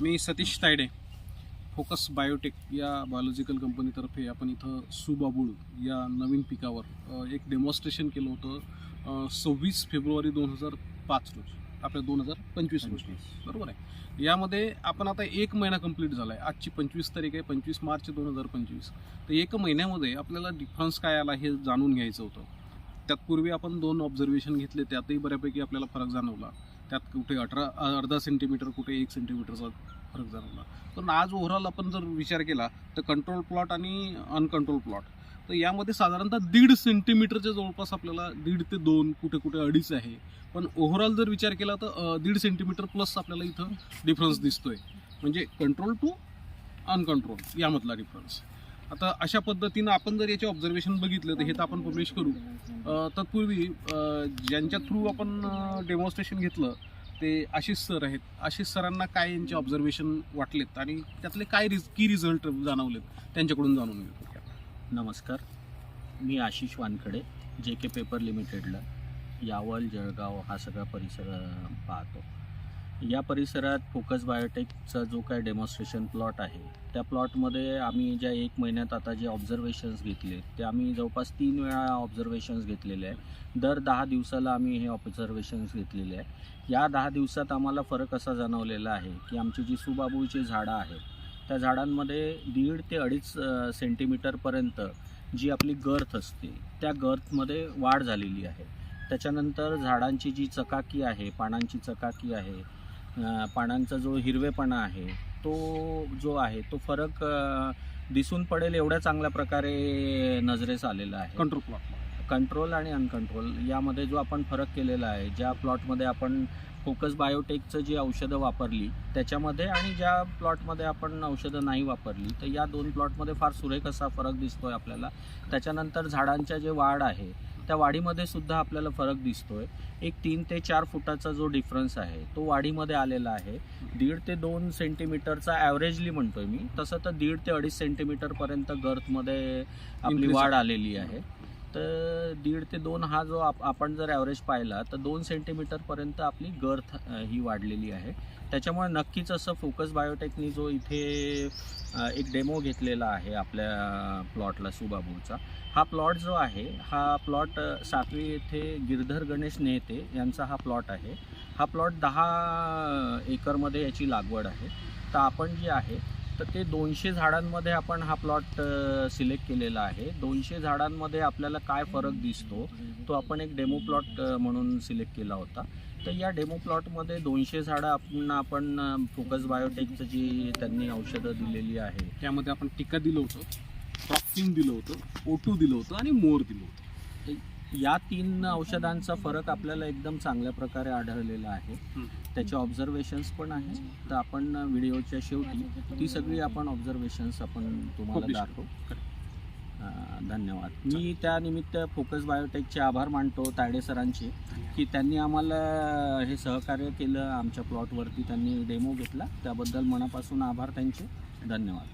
मी Satish Tayde Focus Biotech या biological कंपनीतर्फे आपण इथं सुबाबुळ या नवीन पिकावर. एक डेमॉन्स्ट्रेशन केलं होतं सव्वीस फेब्रुवारी दोन हजार पाच रोज आपल्या दोन हजार पंचवीस रोजी. बरोबर आहे. यामध्ये आपण आता एक महिना कंप्लीट झाला आहे आजची पंचवीस तारीख आहे पंचवीस मार्च दोन हजार पंचवीस. तर एक महिन्यामध्ये आपल्याला डिफरन्स काय आला हे जाणून घ्यायचं होतं. त्यात पूर्वी आपण दोन ऑब्झर्वेशन घेतले त्यातही बऱ्यापैकी आपल्याला फरक जाणवला. त्यात कुठे अठरा अर्धा सेंटीमीटर कुठे एक सेंटीमीटरचा फरक जाणवला. पण आज ओव्हरऑल आपण जर विचार केला तर कंट्रोल प्लॉट आणि अनकंट्रोल प्लॉट तर यामध्ये साधारणतः दीड सेंटीमीटरच्या जवळपास आपल्याला दीड ते दोन कुठे कुठे अडीच आहे. पण ओव्हरऑल जर विचार केला तर दीड सेंटीमीटर प्लस आपल्याला इथं डिफरन्स दिसतोय. म्हणजे कंट्रोल टू अनकंट्रोल यामधला डिफरन्स आता अशा पद्धतीनं आपण जर याचे ऑब्झर्वेशन बघितलं तर हे तर आपण पब्लिश करू. तत्पूर्वी ज्यांच्या थ्रू आपण डेमॉन्स्ट्रेशन घेतलं ते आशिष सर आहेत. आशिष सरांना काय यांचे ऑब्झर्वेशन वाटलेत आणि त्यातले काय रिज की रिझल्ट जाणवलेत त्यांच्याकडून जाणून घेतो नमस्कार. मी Ashish Wankhede J K Paper लिमिटेडला यावल जळगाव हा सगळा परिसर पाहतो. या परिसरात फोकस बायोटेकचा जो काय डेमॉन्स्ट्रेशन प्लॉट आहे त्या प्लॉटमध्ये आम्ही ज्या एक महिन्यात आता जे ऑब्झर्वेशन्स घेतले ते आम्ही जवळपास तीन वेळा ऑब्झर्वेशन्स घेतलेले आहे. दर दहा दिवसाला आम्ही हे ऑब्झर्वेशन्स घेतलेले आहे. या दहा दिवसात आम्हाला फरक असा जाणवलेला आहे की आमची जी सुबाबूची झाडं आहेत त्या झाडांमध्ये दीड ते अडीच सेंटीमीटरपर्यंत जी आपली गर्थ असते त्या गर्थमध्ये वाढ झालेली आहे. त्याच्यानंतर झाडांची जी चकाकी आहे पानांची चकाकी आहे पानांचा जो हिरवेपणा आहे तो जो आहे तो फरक दिसून पडेल एवढ्या चांगल्या प्रकारे नजरेस आलेला आहे. कंट्रोल प्लॉट कंट्रोल आणि अनकंट्रोल यामध्ये जो आपण फरक केलेला आहे ज्या प्लॉटमध्ये आपण फोकस बायोटेकचं जी औषधं वापरली त्याच्यामध्ये आणि ज्या प्लॉटमध्ये आपण औषधं नाही वापरली तर या दोन प्लॉटमध्ये फार सुरेख असा फरक दिसतोय आपल्याला. त्याच्यानंतर झाडांच्या जे वाढ आहे त्या वाढीमध्ये सुद्धा आपल्याला फरक दिसतोय. एक तीन ते चार फुटाचा जो डिफरन्स आहे तो वाढीमध्ये आलेला आहे. दीड ते दोन सेंटीमीटरचा ॲव्हरेजली म्हणतोय मी. तसं तर दीड ते अडीच सेंटीमीटरपर्यंत गर्थमध्ये आपली वाढ आलेली आहे. तर दीड ते दोन हा जो आप आपण जर ॲव्हरेज पाहिला तर दोन सेंटीमीटरपर्यंत आपली गर्थ ही वाढलेली आहे. त्याच्यामुळे नक्कीच असं फोकस बायोटेकनी जो इथे एक डेमो घेतलेला आहे आपल्या प्लॉटला सुबाबूचा. हा प्लॉट जो आहे हा प्लॉट सातवी येथे गिरधर गणेश नेते यांचा हा प्लॉट आहे. हा प्लॉट दहा एकरमध्ये याची लागवड आहे. तर आपण जे आहे तर ते दोनशे झाडांमध्ये आपण हा प्लॉट सिलेक्ट केलेला आहे. दोनशे झाडांमध्ये आपल्याला काय फरक दिसतो तो आपण एक डेमो प्लॉट म्हणून सिलेक्ट केला होता. तर या डेमो प्लॉटमध्ये दोनशे झाडं आपण आपण फोकस बायोटेकचं जी त्यांनी औषधं दिलेली आहे त्यामध्ये आपण टिका दिलं होतं प्रॉक्सिन दिलं होतं ओटू दिलं होतं आणि मोर दिलं होतं. या तीन औषधांचा फरक आपल्याला एकदम चांगल्या प्रकारे आढळलेला आहे. हं. त्याचे ऑब्झर्वेशन्स पण आहे तर आपण व्हिडिओच्या शेवटी ती सगळी आपण ऑब्झर्वेशन्स आपण तुम्हाला दाखवू. धन्यवाद. मी त्यानिमित्त फोकस बायोटेकचे आभार मानतो तायडे सरांचे की त्यांनी आम्हाला हे सहकार्य केलं आमच्या प्लॉटवरती त्यांनी डेमो घेतला. त्याबद्दल मनापासून आभार त्यांचे. धन्यवाद.